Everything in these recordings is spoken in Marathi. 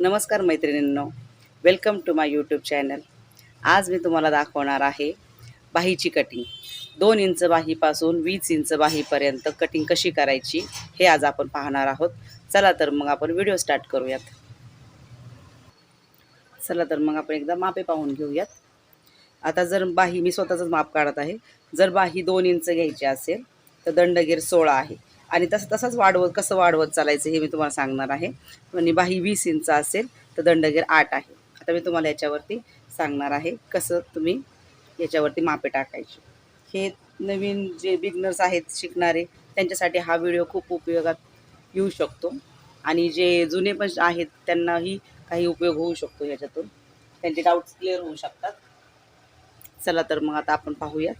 नमस्कार मैत्रिणींनो. Welcome to my YouTube channel आज मी तुम्हाला दाखवणार आहे बाहीची कटिंग दोन इंच बाहीपासून वीस इंच बाहीपर्यंत कटिंग कशी करायची हे आज आपण पाहणार आहोत. चला तर मग आपण व्हिडिओ स्टार्ट करूयात. चला तर मग आपण एकदा मापे पाहून घेऊयात. आता जर बाही मी स्वतःच माप काढत आहे. जर बाही दोन इंच घ्यायची असेल तर दंडगीर सोळा आहे. आणि तसं तसंच वाढवत कसं वाढवत चालायचं हे मी तुम्हाला सांगणार आहे. आणि बाही वीस इंच असेल तर दंडगीर आठ आहे. आता मी तुम्हाला याच्यावरती सांगणार आहे कसं तुम्ही याच्यावरती मापे टाकायची. हे नवीन जे बिगनर्स आहेत शिकणारे त्यांच्यासाठी हा व्हिडिओ खूप उपयोगात येऊ शकतो. आणि जे जुने पण आहेत त्यांनाही काही उपयोग होऊ शकतो याच्यातून. त्यांचे डाऊट्स क्लिअर होऊ शकतात. चला तर मग आता आपण पाहूयात.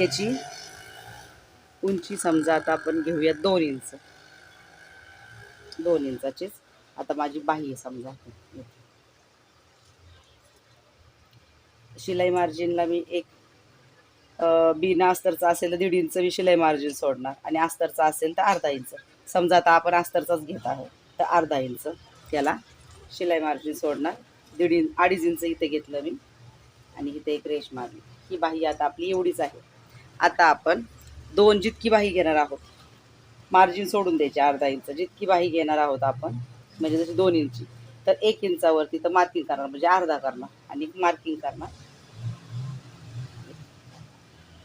याची उंची समजा आता आपण घेऊया दोन इंच. दोन इंचाचीच. आता माझी बाही समजा. शिलाई मार्जिनला मी एक बिना अस्तरचा असेल तर दीड इंच मी शिलाई मार्जिन सोडणार. आणि अस्तरचा असेल तर अर्धा इंच. समजा आता आपण अस्तरचाच घेत आहोत तर अर्धा इंच त्याला शिलाई मार्जिन सोडणार. दीड इंच अडीच इंच इथे घेतलं मी. आणि इथे एक रेश मारली. ही बाही आता आपली एवढीच आहे. आता आपण दोन जितकी बाही घेणार आहोत. मार्जिन सोडून द्यायची अर्धा इंच जितकी बाही घेणार आहोत आपण म्हणजे जशी दोन इंची तर एक इंचावरती तर मार्किंग करणार म्हणजे अर्धा करणार आणि मार्किंग करणार.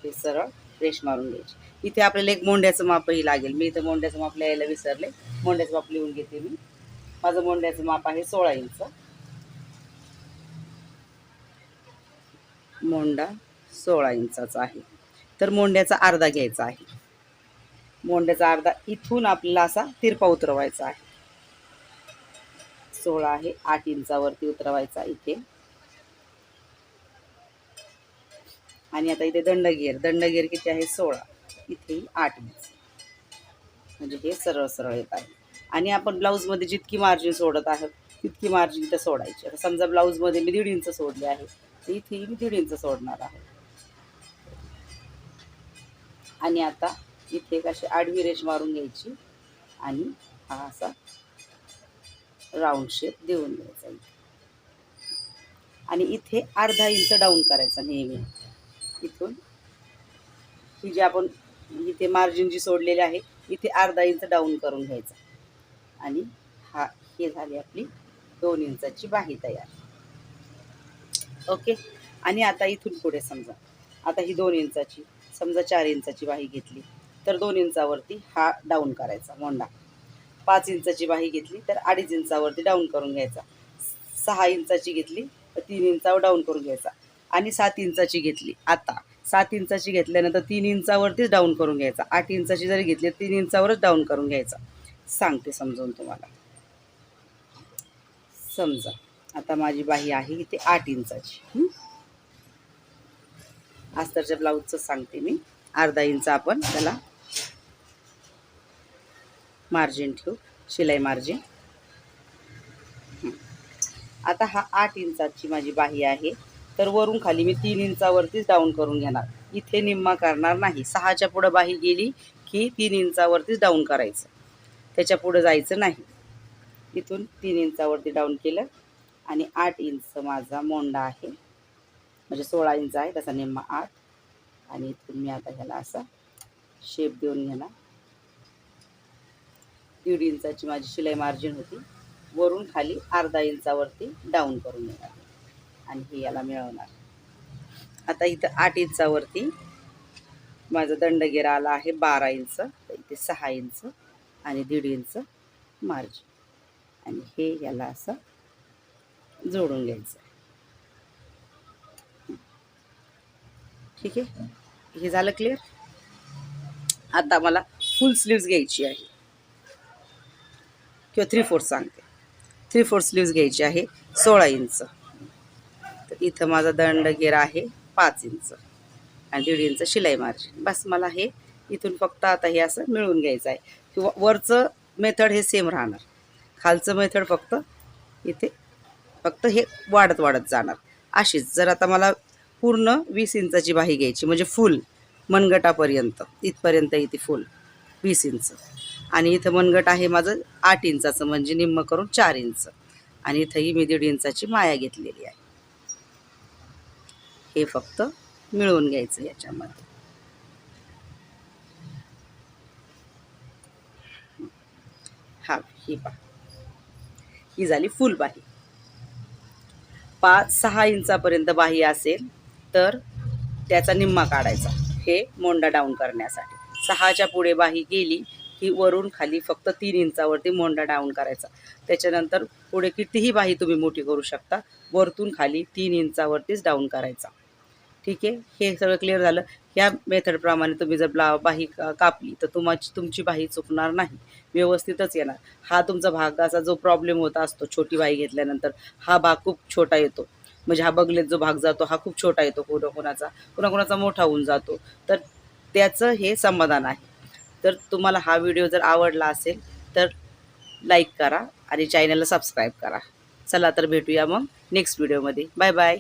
हे सरळ रेश मारून घ्यायची. इथे आपल्याला एक मोंड्याचं मापही लागेल. मी इथं मोंड्याचं माप लिहायला विसरले. मोंड्याचं माप लिहून घेते मी. माझं मोंड्याचं माप आहे सोळा इंच मोंडा सोळा इंचाचा आहे. तर मोंड्याचा अर्धा घ्यायचा आहे. मोंड्याचा अर्धा इथून आपल्याला असा तिरपा उतरवायचा आहे. सोळा आहे आठ इंचावरती उतरवायचा इथे. आणि आता इथे दंडगेर दंडगेर किती आहे? सोळा. इथेही आठ इंच. म्हणजे हे सरळ सरळ येत आहे. आणि आपण ब्लाऊजमध्ये जितकी मार्जिन सोडत आहोत तितकी मार्जिन इथं सोडायची. आता समजा ब्लाऊजमध्ये मी दीड इंच सोडले आहे तर इथेही मी दीड इंच सोडणार आहे. आणि आता इथे एक अशी आडवी रेष मारून घ्यायची. आणि हा असा राऊंड शेप देऊन द्यायचा आणि इथे अर्धा इंच डाऊन करायचा नेहमी. इथून ही जी आपण इथे मार्जिन जी सोडलेली आहे इथे अर्धा इंच डाऊन करून घ्यायचा. आणि हा हे झाली आपली दोन इंचाची बाही तयार. ओके? आणि आता इथून पुढे समजा. आता ही दोन इंचाची समजा चार इंचाची बाही घेतली तर दोन इंचावरती हा डाऊन करायचा मोंडा पाच इंचाची बाही घेतली तर अडीच इंचावरती डाऊन करून घ्यायचा. सहा इंचाची घेतली तर तीन इंचावर डाऊन करून घ्यायचा. आणि सात इंचाची घेतली आता. सात इंचाची घेतल्यानंतर तीन इंचावरतीच डाऊन करून घ्यायचा. आठ इंचाची जरी घेतली तीन इंचावरच डाऊन करून घ्यायचा. सांगते समजून तुम्हाला. समजा. आता माझी बाही आहे इथे आठ इंचाची. हं? अस्तरच्या ब्लाऊजचं सांगते मी. अर्धा इंच आपण त्याला मार्जिन ठेवू. शिलाई मार्जिन आता हा आठ इंचाची माझी बाही आहे. तर वरून खाली मी तीन इंचावरतीच डाऊन करून घेणार. इथे निम्मा करणार नाही. सहाच्या पुढं बाही गेली की तीन इंचावरतीच डाऊन करायचं. त्याच्या पुढं जायचं नाही. इथून तीन इंचावरती डाऊन केलं आणि आठ इंच माझा मोंडा आहे. म्हणजे सोळा इंच आहे त्याचा निम्मा आठ. आणि इथून मी आता ह्याला असा शेप देऊन घेणार दीड इंचाची माझी शिलाई मार्जिन होती. वरून खाली अर्धा इंचावरती डाऊन करून घेणार आणि हे याला मिळवणार. आता इथं आठ इंचावरती माझा दंडगेरा आला आहे बारा इंच तर इथे सहा इंच आणि दीड इंच मार्जिन आणि हे याला असं जोडून घ्यायचं. ठीक आहे? हे झालं क्लिअर आता मला फुल स्लीव्ज घ्यायची आहे. किंवा थ्री फोर्थ सांगते. थ्री फोर्थ स्लीव्ज घ्यायची आहे सोळा इंच. तर इथं माझा दंडगेर आहे पाच इंच. आणि दीड इंच शिलाई मार्जिन बस मला हे इथून फक्त आता हे असं मिळून घ्यायचं आहे. किंवा वरचं मेथड हे सेम राहणार. खालचं मेथड फक्त इथे फक्त हे वाढत वाढत जाणार. अशीच जर आता मला पूर्ण वीस इंचाची बाही घ्यायची म्हणजे फुल मनगटापर्यंत इथपर्यंत इथे फुल वीस इंच. आणि इथं मनगट आहे माझं आठ इंचाचं म्हणजे निम्म करून चार इंच. आणि इथंही मी दीड इंचाची माया घेतलेली आहे. हे फक्त मिळवून घ्यायचं याच्यामध्ये. हा ही पा ही झाली फुल बाही. पाच सहा इंचापर्यंत बाही असेल तर त्याचा निम्मा काढायचा. हे मोंडा डाऊन करण्यासाठी. सहाच्या पुढे बाही गेली की वरून खाली फक्त तीन इंचावरती मोंडा डाऊन करायचा. त्याच्यानंतर पुढे कितीही बाही तुम्ही मोठी करू शकता वरतून खाली तीन इंचावरतीच डाऊन करायचा. ठीक आहे? हे सगळं क्लिअर झालं. ह्या मेथडप्रमाणे तुम्ही जर ब्ला बाही का- कापली तर तुमची तुमची बाही चुकणार नाही. व्यवस्थितच येणार. हा तुमचा भागाचा जो प्रॉब्लेम होता असतो छोटी बाही घेतल्यानंतर हा भाग खूप छोटा येतो. म्हणजे हा बगलेत जो भाग जातो हा खूप छोटा येतो कोणा कोणाचा कोणाकोणाचा मोठा होऊन जातो. तर त्याचं हे समाधान आहे. तर तुम्हाला हा व्हिडिओ जर आवडला असेल तर लाईक करा आणि चॅनलला सबस्क्राईब करा. चला तर भेटूया मग नेक्स्ट व्हिडिओमध्ये. Bye bye.